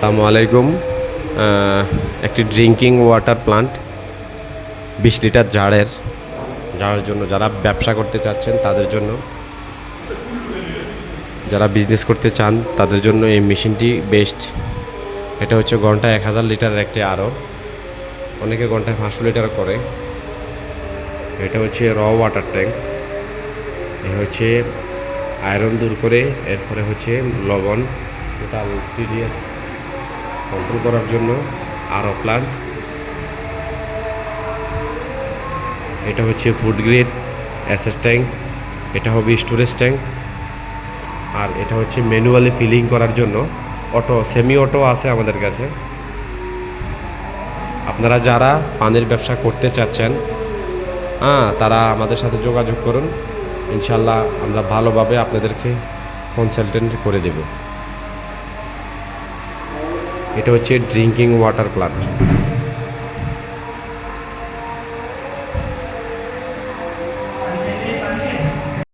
আসসালামু আলাইকুম। একটি ড্রিঙ্কিং ওয়াটার প্লান্ট, বিশ লিটার জারের, যার জন্য যারা ব্যবসা করতে চাচ্ছেন তাদের জন্য, যারা বিজনেস করতে চান তাদের জন্য এই মেশিনটি বেস্ট এটা হচ্ছে ঘন্টায় এক হাজার লিটারের একটি আরও। অনেকে ঘন্টায় পাঁচশো লিটার করে। এটা হচ্ছে র ওয়াটার ট্যাঙ্ক এ হচ্ছে আয়রন দূর করে, এরপরে হচ্ছে লবণ। টোটাল টিডিএস কন্ট্রোল করার জন্য আরও প্লান্ট এটা হচ্ছে ফুড গ্রেড অ্যাসেস ট্যাঙ্ক এটা হবে স্টোরেজ ট্যাঙ্ক আর এটা হচ্ছে ম্যানুয়ালি ফিলিং করার জন্য অটো সেমি অটো আছে আমাদের কাছে। আপনারা যারা পানির ব্যবসা করতে চাচ্ছেন হ্যাঁ তারা আমাদের সাথে যোগাযোগ করুন। ইনশাল্লাহ আমরা ভালোভাবে আপনাদেরকে কনসালটেন্ট করে দেব। এটা হচ্ছে ড্রিঙ্কিং ওয়াটার প্লান্ট